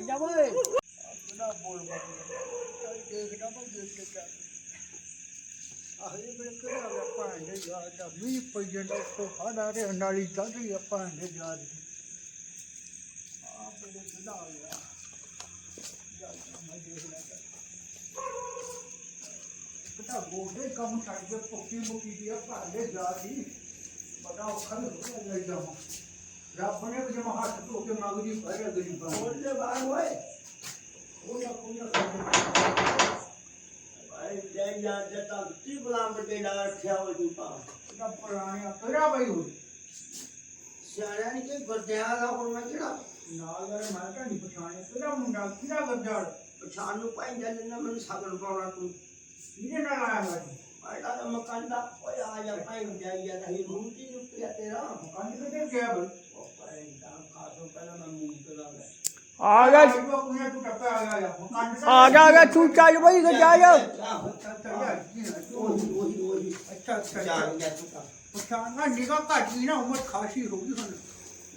ਜਾ ਓਏ ਆਪਣਾ ਬੋਲ ਬੋਲ ਦੇਖਦਾ ਮੈਂ ਦੇਖ ਕੇ ਚੱਲ ਆਹੇ ਬੜੇ ਕਿਹੜਾ ਗਿਆ ਭਾਂਡੇ ਯਾਰ ਦਾ ਵੀ ਪਈਏ ਨਾ ਤੋਂ ਰੇ ਨਾਲੀ ਚੱਲ ਰਹੀ ਆ ਭਾਂਡੇ ਦੀ ਆ ਕਿਹੜਾ ਆ ਗਿਆ ਜਾ ਮੈਂ ਦੇਖ ਲੈਂਦਾ ਕਿਤਾ ਗੋਡੇ ਕੰਮ ਛੱਡ ਕੇ ਭੁੱਖੀ ਮੁੱਕੀ ਦੀ ਆ ਭਾਂਡੇ ਯਾਰ ਦੀ ਬੜਾ ਔਖਾ ਹੋ ਲੈ ਜਾਵਾਂ ਰੱਬ ਨੇ ਵੀ ਜਮਾ ਹੱਥ ਧੋ ਕੇ ਮੰਗਦੀ ਫਰੇ ਗਰੀਬਾਂ ਨੂੰ। ਬੋਲ ਦੇ ਬਾਹਰ ਓਏ ਕੋਈ ਨਾ ਕੋਈ ਨਾ ਕਰਨਾ। ਭਾਈ ਜੈ ਯਾਰ ਜਟਾ ਕੀ ਗੁਲਾਮ ਬਟੇ ਨਾਲ ਰੱਖਿਆ ਹੋ ਤੂੰ ਤਾਂ ਇਹਦਾ ਪੁਰਾਣਿਆ ਕਿਹੜਾ ਬਈ ਹੋਈ ਸਿਆਣਿਆਂ ਨੇ ਕਿ ਗੁਰਦਿਆਂ ਦਾ ਹੁਣ ਮੈਂ ਕਿਹੜਾ ਨਾਲ ਵਾਲੇ ਮੈਂ ਤਾਂ ਨਹੀਂ ਪਛਾਣਿਆ ਕਿਹੜਾ ਮੁੰਡਾ ਕਿਹੜਾ ਗੱਜੜ ਪਛਾਣ ਨੂੰ ਭਾਈ ਜਨ ਨੇ ਮੈਨੂੰ ਸਗਨ ਪਾਉਣਾ ਤੂੰ ਇਹਦੇ ਨਾਲ ਆਇਆ ਵਾ ਜੀ ਆਇਦਾ ਤਾਂ ਮਕਾਨ ਦਾ ਓਏ ਆ ਜਾ ਭਾਈ ਜੈ ਯਾਰ ਨਹੀਂ ਮੂੰਹ ਕੀ ਨੁਕਰਿਆ ਤੇਰਾ ਬਈ ਗੱਜਾ ਜਾ। ਉਹੀ ਉਹੀ ਉਹੀ ਅੱਛਾ ਅੱਛਾ ਜਾਣ ਗਿਆ ਤੂੰ ਤਾਂ ਪਛਾਣਨਾ ਨਿਗਾ ਘਾਟੀ ਨਾ ਉਮਰ ਖਾਸੀ ਹੋ ਗਈ ਹੁਣ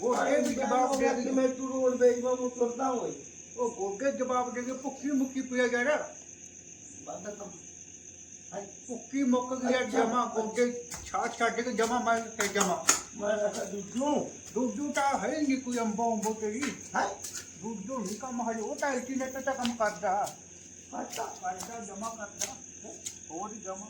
ਉਹ ਇਹ ਵੀ ਜਵਾਬ ਦੇ ਕਿ ਮੈਂ ਤੂੰ ਰੋਡ ਵੇਚਵਾ ਮੈਂ ਹੋਈ ਉਹ ਗੋਗੇ ਜਵਾਬ ਦੇ ਕੇ ਭੁੱਖੀ ਮੁੱਕੀ ਪਿਆ ਜਾ ਰਿਹਾ ਬਾਦਾ ਤਾਂ ਭੁੱਕੀ ਮੁੱਕ ਗਿਆ ਜਮਾ ਗੋਗੇ ਛਾਟ ਛੱਡ ਕੇ ਜਮਾ ਮੈਂ ਤੇ ਜਮਾ ਮੈਂ ਰਖਾ ਦੂਜੂ ਤਾਂ ਹੈ ਨਹੀਂ ਕੋਈ ਅੰਬੋ ਅੰਬੋ ਤੇਰੀ। ਹੈ ਦੁੱਧੂ ਨਹੀਂ ਕੰਮ ਹਜੇ ਉਹ ਤਾਂ ਐਟੀ ਨੇ ਤਾਂ ਕੰਮ ਕਰਦਾ ਅੱਛਾ ਕਰਦਾ ਜਮਾ ਕਰਦਾ ਹੋਰ ਜਮਾ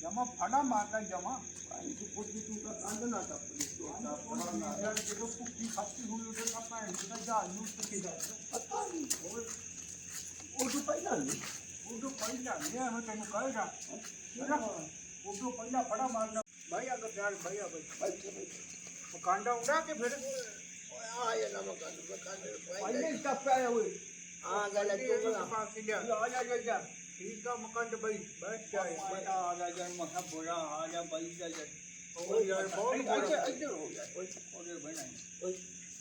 ਜਮਾ ਫੜਾ ਮਾਰਦਾ ਜਮਾ ਭਾਈ ਤੂੰ ਪੁੱਛੀ ਤੂੰ ਤਾਂ ਕੰਧ ਨਾ ਟੱਪ ਤੂੰ ਤਾਂ ਬੜਾ ਨਾ ਜਦੋਂ ਭੁੱਖੀ ਖਾਤੀ ਹੋਈ ਉਹਦੇ ਤਾਂ ਭੈਣ ਦਾ ਜਹਾਜ਼ ਨੂੰ ਕਿੱਥੇ ਦਾ ਪਤਾ ਨਹੀਂ ਹੋਰ ਉਦੋਂ ਪਹਿਲਾਂ ਨਹੀਂ ਉਦੋਂ ਪਹਿਲਾਂ ਨਹੀਂ ਮੈਂ ਤੈਨੂੰ ਕਹੇਗਾ ਹੈਨਾ ਉਦੋਂ ਪਹਿਲਾਂ ਫੜਾ ਮਾਰਨਾ ਭਾਈ ਅਗਰ ਪਿਆਰ ਭਾਈ ਆ ਭਾਈ ਬੈਠੇ ਬੈਠੇ ਮਕਾਨ ਉਡਾ ਕੇ ਫਿਰ ਓਏ ਆ ਪਹਿਲੇ ਹੀ ਟੱਪ ਆਇਆ ਹੋਏ ਆ ਗੱਲ ਹੈ ਤੂੰ ਬਣਾ। ਪਾ ਕੇ ਲਿਆ ਆ ਜਾ ਜਾ ਜਾ। ਠੀਕ ਆ ਮਕਾਨ ਤੇ ਭਾਈ ਬੈਠ ਜਾ ਆ ਗਿਆ ਜਨ ਮਖਾ ਬੁਰਾ ਆ ਗਿਆ ਬਾਈ ਦਾ ਜਨ ਉਹ ਯਾਰ ਬਹੁਤ ਇੱਧਰ ਇੱਧਰ ਹੋ ਗਿਆ। ਓਏ ਉਹਦੇ ਬਣਾ ਓਏ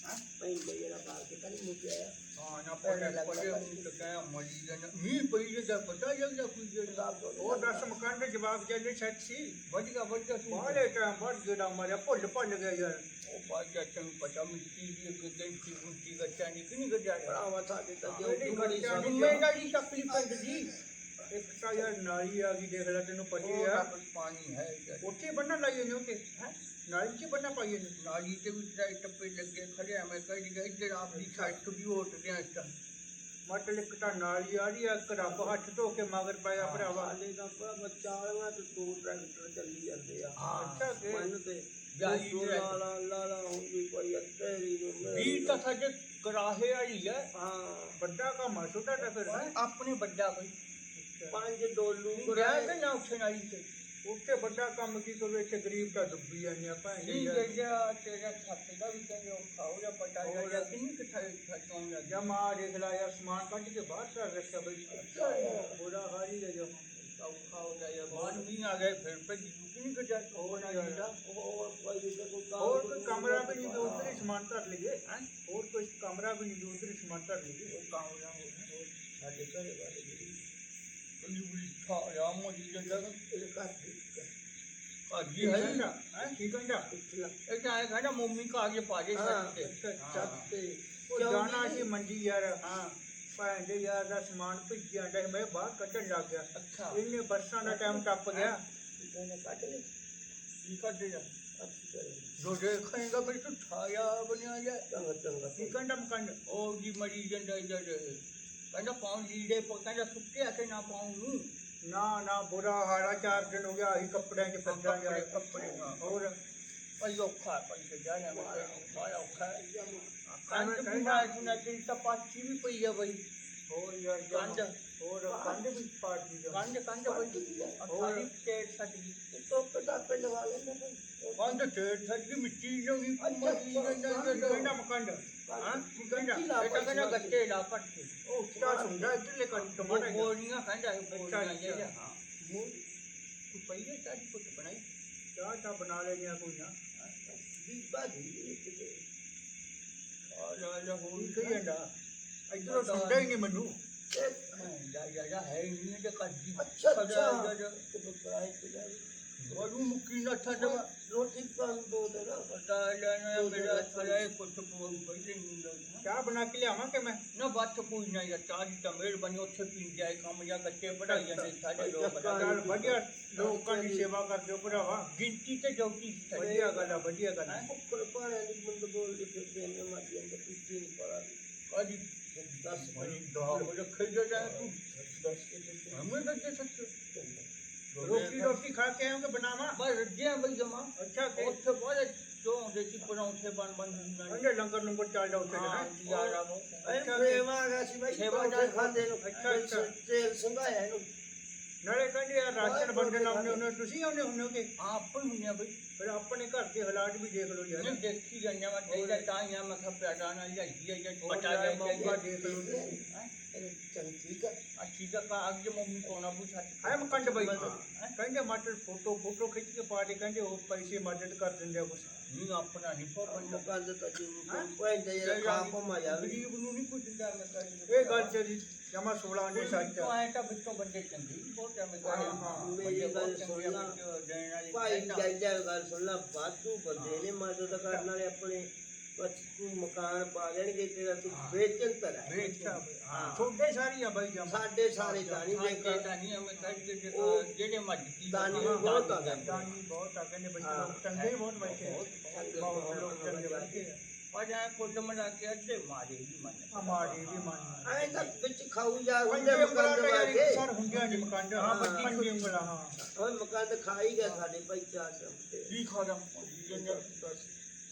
ਹਾਂ ਪੈਨ ਬਈਰਾ ਬਾਹਰ ਕੇ ਕਰੀ ਮੁੱਕ ਆਇਆ ਹਾਂ ਨਾ ਪੜੇ ਪੜੇ ਮੂੰਹ ਤੇ ਕਹਿਆ ਮਰੀ ਜਨ ਮੀਂਹ ਪਈ ਜੇ ਪਤਾ ਜਲ ਜਾ ਕੋਈ ਜੇ ਉਹ ਦਸ ਮਕਾਨ ਦੇ। ਜਵਾਬ ਜल्दी ਸੱਚ। ਸੀ ਵਧੀਆ ਵਧੀਆ ਤੂੰ। ਬਾਹਲੇ ਟਾਈਮ ਬਾਅਦ ਜਿਹੜਾ ਮਾਰਿਆ ਭੁੱਲ ਭੁੱਲ ਗਿਆ ਯਾਰ। ਗੰਟੀ ਗੁੰਟੀ ਗੱਚਾ ਨਹੀਂ ਕਿ ਨਹੀਂ ਗੱਜਾ ਭਰਾਵਾ ਸਾਡੇ ਤਾਂ ਜੋ ਇਹਦੀ ਬੜੀ ਗੱਚਾਂ ਸਾਡੀ ਦੀ ਮੇਰਾ ਜੀ ਤਕਲੀ ਪਿੰਡ ਦੀ। ਇੱਕ ਤਾਂ ਯਾਰ ਨਾਲੀ ਆ ਗਈ ਦੇਖ ਲੈ ਤੈਨੂੰ ਪਤੀ ਉਹ ਆ। ਤਾਂ ਪਾਣੀ ਹੈ। ਉੱਥੇ ਬੰਨਣ ਲਾਈਏ ਨੇ ਹੈ? ਨਾਲੀ 'ਚ ਬੰਨਣਾ ਪਾਈਏ ਨੇ ਨਾਲੀ ਤੇ ਵੀ ਟਾਈ ਟੱਪੇ ਲੱਗੇ ਖੜੇ ਆ ਮੈਂ ਕਹੀ ਗਿਆ ਇੱਧਰ ਆਪਣੀ ਸਾਈਡ ਤੋਂ ਵੀ ਹੋਟ ਗਿਆ ਇਸ ਤਰ੍ਹਾਂ। ਮਤਲਬ ਇੱਕ ਤਾਂ ਨਾਲੀ ਆ ਰਹੀ ਆ ਇੱਕ ਰੱਬ ਹੱਥ ਧੋ ਕੇ ਮਗਰ ਪਿਆ ਭਰਾਵਾ। ਵਾਲੇ ਦਾ ਭਰਾ ਬੱਚਾ ਵਾਲਾ ਤੇ ਦੋ ਟਰੈਕਟਰ ਚੱਲੀ ਜਾਂਦੇ ਆ। ਹਾਂ। ਅੱਛਾ ਕਿ ਮੈਨੂੰ ਤੇ। ਜਾਲੀ ਜਾਈ ਟਰੈਕਟਰ। ਲਾ ਲਾ ਲਾ ਹੁਣ ਵੀ ਕੋਈ ਅੱਤੇ ਦੀ ਵੀਰ ਤਾਂ ਸਾਡੇ ਕਰਾਹੇ ਵਾਲੀ ਹੈ ਹਾਂ ਵੱਡਾ ਕੰਮ ਆ ਛੋਟਾ ਤਾਂ ਫਿਰ ਹੈ ਆਪਣੇ ਵੱਡਾ ਕੋਈ। ਪੰਜ ਡੋਲੂ ਕਰਾਏ। ਕਿ ਨਾ ਉੱਥੇ ਨਾਲੀ ਤੇ ਉੱਥੇ ਵੱਡਾ ਕੰਮ ਕੀ ਕਰੂ ਇੱਥੇ ਗਰੀਬ ਤਾਂ ਡੁੱਬੀ ਜਾਂਦੇ ਆ ਭੈਣ ਨਹੀਂ ਜੀ ਗਿਆ ਤੇਰਾ ਛੱਤ ਦਾ ਵੀ ਕਹਿੰਦੇ ਉਹ ਖਾਓ ਜਾਂ ਪਤਾ ਜਾਂ ਜਾਂ ਕਿੰਨੀ ਕਿੱਥੇ ਖਤੋਂ ਜਾਂ ਜਮਾ ਦੇਖ ਲਾ ਯਾਰ ਸਮਾਨ ਕੱਢ ਕੇ ਬਾਹਰ ਕਰ ਰੱਖਿਆ ਬਈ। ਬੁਰਾ ਹੀ ਹੈ ਹੋਰ ਨਹੀਂ ਜੋ ਉਧਰ ਹੀ ਸਮਾਨ ਧਰ ਲਈਏ ਹੈ ਹੋਰ ਕੋਈ ਕਮਰਾ ਵੀ ਨਹੀਂ ਜੋ ਉਧਰ ਹੀ ਸਮਾਨ ਧਰ ਲਈਏ ਖਾਓ ਜਾਂ ਹੋਰ ਸਾਡੇ ਘਰੇ ਵਾਲੇ ਜਿਹੜੀ ਕੋਈ ਵੀ ਖਾ ਜਾਂ ਮੋਜੀ ਜਾਂ ਇਹ ਘਰ ਦੀ ਕਾਜੀ ਕੀ ਹੈ ਕਹਿੰਦਾ ਹੈ ਕੀ ਕਹਿੰਦਾ ਪਿਛਲਾ ਇਹ ਤਾਂ ਹੈ ਕਹਿੰਦਾ ਮੰਮੀ ਕਾਗਜ਼ ਪਾ ਦੇ ਹਾਂ ਛੱਤ ਤੇ ਅੱਛਾ, ਛੱਤ ਤੇ ਉਹ ਕਿਉਂ ਜਾਣਾ ਜੀ? ਸੀ ਮੰਡੀ ਯਾਰ ਹਾਂ ਭੈਣ ਦੇ ਯਾਰ ਦਾ ਸਮਾਨ ਭਿੱਜ ਜਾਂਦਾ ਸੀ, ਮੈਂ ਬਾਹਰ ਕੱਢਣ ਲੱਗ ਗਿਆ। ਅੱਛਾ। ਇਹਨੇ ਬੱਸਾਂ ਦਾ ਟਾਈਮ ਟੱਪ ਗਿਆ। ਇਹਨੇ ਕੱਟ ਲਈ? ਕੀ ਜਾ ਅੱਛੀ ਕਰੇ? ਜੋ ਦੇਖੇਗਾ ਮੇਰੇ ਤੋਂ ਛਾਇਆ ਬਣਿਆ ਜਾ ਚੰਗਾ ਚੰਗਾ ਕੀ ਕਹਿੰਦਾ ਮਕੰਡ ਉਹ ਜੀ ਮਰੀ ਜਾਂਦਾ ਇੱਧਰ। ਕਹਿੰਦਾ ਪਾਉਂ ਲੀੜੇ ਪਾ ਕਹਿੰਦਾ ਸੁੱਕਿਆ ਕਿ ਨਾ ਪਾਉਂ ਨੂੰ ਨਾ ਨਾ ਬੁਰਾ ਹਾਲਾ ਚਾਰ ਦਿਨ ਹੋ ਗਿਆ ਅਸੀਂ ਕੱਪੜਿਆਂ 'ਚ ਫਿਰਦਾ ਯਾਰ। ਕੱਪੜੇ-। ਹੋਰ। ਭਾਈ ਔਖਾ ਤੇ ਜਾਣਾ ਮੈਂ ਸਾਰਾ ਔਖਾ ਹੈ ਕੰਨ ਕੰਨ ਬਿਮਾਰ ਸੁਣਾ ਤੇ ਤਾਂ ਪਾਚੀ ਵੀ ਪਈ ਆ ਬਈ ਹੋਰ ਯਾਰ ਕੰਧ ਹੋਰ ਕੰਧ ਵੀ ਪਾਰਟੀ ਦਾ ਕੰਨ ਕੰਨ ਬਈ ਅਖਾਰੀ ਟੇਟ ਸੱਟੀ ਤੋਂ ਪਤਾ ਪੇ ਲਵਾ ਲੈਂਦੇ ਭਾਈ ਕੰਨ ਟੇਟ ਸੱਟੀ ਮਿੱਟੀ ਜੋ ਵੀ ਮਰੀ ਜਾਂਦਾ ਕਹਿੰਦਾ ਮਕੰਡ ਹਾਂ ਕੀ ਕਹਿੰਦਾ ਇਹ ਤਾਂ ਕਹਿੰਦਾ ਗੱਟੇ ਲਾ ਪੱਟ ਕੇ ਉਹ ਉੱਚਾ ਹੁੰਦਾ ਇੱਧਰਲੇ ਕੰਨ ਉਹ ਟਮਾਟਾ ਜਿਹਾ। ਗੋਲੀਆਂ ਖਾਂਦਾ ਹੈ ਅੱਛਾ, ਗੋਲੀਆਂ ਅੱਛਾ। ਹਾਂ ਜਾ ਕੀ ਹੋਈ ਕਹੀ ਜਾਂਦਾ ਇੱਧਰੋਂ ਸੁਣਦਾ ਹੀ ਨਹੀਂ ਮੈਨੂੰ। ਜਾ ਜਾ ਜਾ ਹੈ ਨਹੀਂ ਤੇ ਕੱਢੀ ਅੱਛਾ ਜਾ ਅੱਛਾ ਜਾ ਤੇ ਬਕਰਾਏ ਤੇ ਜਾ ਗੋਲੂ ਮੁੱਕੀ ਨਾ ਠੱਡ ਰੋਟੀ ਪਾਣ ਦੋ ਦੇ ਨਾ ਪਤਾ ਲੈਣਾ ਮੇਰਾ ਥਲੇ ਕੁੱਟ ਪੋ ਪਹਿਲੇ ਨਹੀਂ ਲੱਗਦਾ ਚਾਹ ਬਣਾ ਕੇ ਲਿਆਵਾਂ ਕਿ ਮੈਂ ਨਾ ਬਾਤ ਕੋਈ ਨਾ ਯਾਰ ਚਾਹ ਦੀ ਤਾਂ ਮਿਹਰਬਾਨੀ ਉੱਥੇ ਪੀ ਜਾਏ ਕੰਮ ਜਾਂ ਗੱਟੇ ਪੜਾਈ ਜਾਂਦੇ ਸਾਡੇ ਲੋਕ ਚੱਲ ਵਧੀਆ ਲੋਕਾਂ ਦੀ ਸੇਵਾ ਕਰਦੇ ਹੋ ਭਰਾਵਾ ਗਿਣਤੀ ਤੇ ਜੌਤੀ ਵਧੀਆ ਗੱਲ ਆ ਵਧੀਆ ਗੱਲ ਆ ਉੱਪਰ ਪਾਣੇ ਦੀ ਬੰਦ ਬੋਲ ਦੇ ਫਿਰਦੇ ਨੇ ਮਾਜੀ ਅੰਦਰ ਪਿੱਛੇ ਨਹੀਂ ਪੜਾ ਕਾਦੀ ਦਸ ਬੜੀ ਦਾ ਰੱਖੇ ਜਾ ਜਾ ਤੂੰ ਦਸ ਕੇ ਤੇ ਹਮੇ ਗੱਟੇ ਸੱਚ ਰੋਟੀ ਖਾ ਕੇ ਆਉਂਗੇ ਬਣਾਵਾ? ਬਸ ਰੱਜਿਆ ਬਈ ਜਮਾ। ਅੱਛਾ ਕਿ ਉੱਥੇ ਬਹੁਤ ਚੋਂ ਦੇ ਚੀ ਪਰੌਂਠੇ ਬਣ ਬਣ ਹੁੰਦੇ ਲੰਗਰ ਲੰਗਰ ਚੱਲਦਾ ਉੱਥੇ ਹਾਂ? ਯਾਰ ਆ ਮੋ ਐ ਪ੍ਰੇਮਾ ਗਾ ਸੀ ਭਾਈ ਸੇਵਾ ਪਰੌਂਠੇ ਖਾਂਦੇ ਨੂੰ ਅੱਛਾ, ਅੱਛਾ। ਤੇਲ ਸੰਘਾਇਆ ਇਹਨੂੰ। ਨਾਲੇ ਕਹਿੰਦੇ ਯਾਰ ਰਾਸ਼ਨ ਵੰਡਣ ਆਉਂਦੇ ਹੁੰਦੇ ਹੋ, ਤੁਸੀਂ ਆਉਂਦੇ ਹੁੰਦੇ ਹੋਗੇ? ਆਪਣ ਹੁੰਨੇ ਬਈ। ਫਿਰ ਆਪਣੇ ਘਰ ਦੇ ਹਾਲਾਤ ਵੀ ਦੇਖ ਲਓ ਯਾਰ। ਨਹੀਂ ਦੇਖੀ ਜਾਂਦੇ ਮੈਂ ਦੇਦਾ ਤਾਂ ਹੀ ਆ ਮੈਂ ਪਿਆਟਾ ਨਾਲ ਜਾਈਏ ਜਾਂ ਹੋਰ ਪਟਾ ਜਾਈਏ ਮੌਕਾ ਦੇਖ ਲਓ ਚੰਗ ਠੀਕ ਆ। ਆ ਠੀਕ ਆ ਕਾ ਅੱਗੇ ਮੰਮੀ ਕੋਣਾ ਪੁੱਛਾ ਹੈ ਮਕੰਡ ਬਾਈ ਹਾਂ। ਕਹਿੰਦੇ ਮਾਟਰ ਫੋਟੋ ਫੋਟੋ ਖਿੱਚ ਕੇ ਪਾ ਦੇ ਕਹਿੰਦੇ ਉਹ ਪੈਸੇ ਮਦਦ ਕਰ ਦਿੰਦੇ ਆ ਕੁਛ। ਨਹੀਂ ਆਪਣਾ ਨਹੀਂ ਪਾ ਬੰਦਾ ਮੁਕੰਦ ਤਾਂ ਜੀ ਪੈਂਦੇ ਯਾਰ ਖਾ ਪਾ ਮਜਾ ਵੀ ਗਰੀਬ ਨੂੰ ਨਹੀਂ ਪੁੱਛਦਾ ਮੈਂ ਕਹਿੰਦਾ ਇਹ ਗੱਲ ਤੇਰੀ ਜਮਾ 16 ਨੇ ਸੱਚ ਤੋਂ ਆ ਆਇਆ ਤਾਂ ਵਿੱਚੋਂ ਬੰਦੇ ਚੰਗੇ ਵੀ ਬਹੁਤ ਆ ਮੈਂ ਹਾਂ, ਕਹਿੰਦਾ ਹਾਂ। ਮੇਰੀ ਗੱਲ ਸੁਣ ਲਾ। ਦੇਣ ਵਾਲੀ ਭਾਈ ਜਲ ਨੇ ਤੂੰ ਮਕਾਨ ਪਾ ਲੈਣਗੇ ਤੇਰਾ ਤੂੰ ਵੇਚਣ ਤਰ ਹੈ ਅੱਛਾ ਹਾਂ। ਛੋਟੇ ਸਾਰੀਆਂ ਬਾਈ ਜਮਾ। ਸਾਡੇ ਸਾਰੇ ਤਾਂ ਮੈਂ ਕਹਿੰਦਾ ਉਹ ਜਿਹੜੇ ਮੱਜੀ ਦਾਨੀ ਬਹੁਤ ਆ। ਗਏ ਦਾਨੀ ਬਹੁਤ ਆ ਕਹਿੰਦੇ ਬੱਚੇ ਹਾਂ। ਲੋਕ ਚੰਗੇ ਹੀ ਬਹੁਤ ਬੈਠੇ ਆ। ਬਹੁਤ ਲੋਕ ਚੰਗੇ ਬੈਠੇ ਆ। ਪਰ ਆ ਕੁਝ ਮਨਾ ਕੇ ਅੱਡੇ ਮਾਰੇ ਵੀ ਮੰਨ ਆ ਮਾੜੀ ਵੀ ਮੰਨ ਐਂ ਤਾਂ ਵਿੱਚ ਖਾਊ ਜਾ ਪੰਜੇ ਹੁੰਦੇ ਉਂਗਲਾਂ ਮਕਾਨ ਤੇ ਯਾਰ ਵਾਗੇ ਸਰ ਹੁੰਦੀਆਂ ਨਹੀਂ ਮਕਾਨ ਹਾਂ ਹਾਂ। ਪੰਜੇ ਉਂਗਲਾਂ ਹਾਂ। ਓਏ ਮਕਾਨ ਤਾਂ ਖਾ ਹੀ ਗਿਆ ਸਾਡੇ ਭਾਈ ਚਾਰ ਕੀ ਖਾਦਾ ਤੂੰ ਚਾਰ ਮੱਛੀ ਕੀ ਦਾ। ਕਹਿੰਦਾ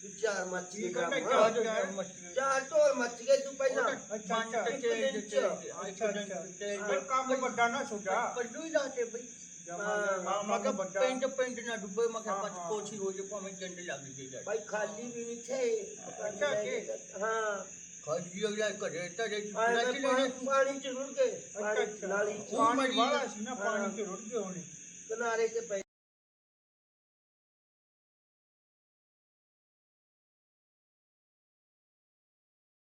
ਕੰਮ। ਚਾਰ ਚਾਰ ਚਾਰ ਢੋਲ ਮੱਚ ਗਏ ਤੂੰ ਪਹਿਲਾਂ ਅੱਛਾ ਅੱਛਾ, ਪੰਜ ਅੱਛਾ। ਤੇ ਇੱਕ ਚੇਂਜ ਦਿਨ ਚ। ਚੇਂਜ ਅੱਛਾ ਅੱਛਾ ਤੇ ਫਿਰ ਕੰਮ ਵੱਡਾ ਨਾ ਛੋਟਾ ਪੱਡੂ ਹੀ ਲਾਤੇ ਬਈ ਹਾਂ ਮੈਂ ਕਿਹਾ ਵੱਡਾ ਪਿੰਡ ਪਿੰਡ ਨਾ ਡੁੱਬੇ ਮੈਂ ਕਿਹਾ ਹਾਂ, ਪੱਚ ਹਾਂ। ਕੋਚੀ ਹੋ ਜੇ ਭਾਵੇਂ ਜੰਡ ਲੱਗ ਜੇ ਜਾ ਭਾਈ ਖਾਲੀ ਵੀ ਨਹੀਂ ਥੇ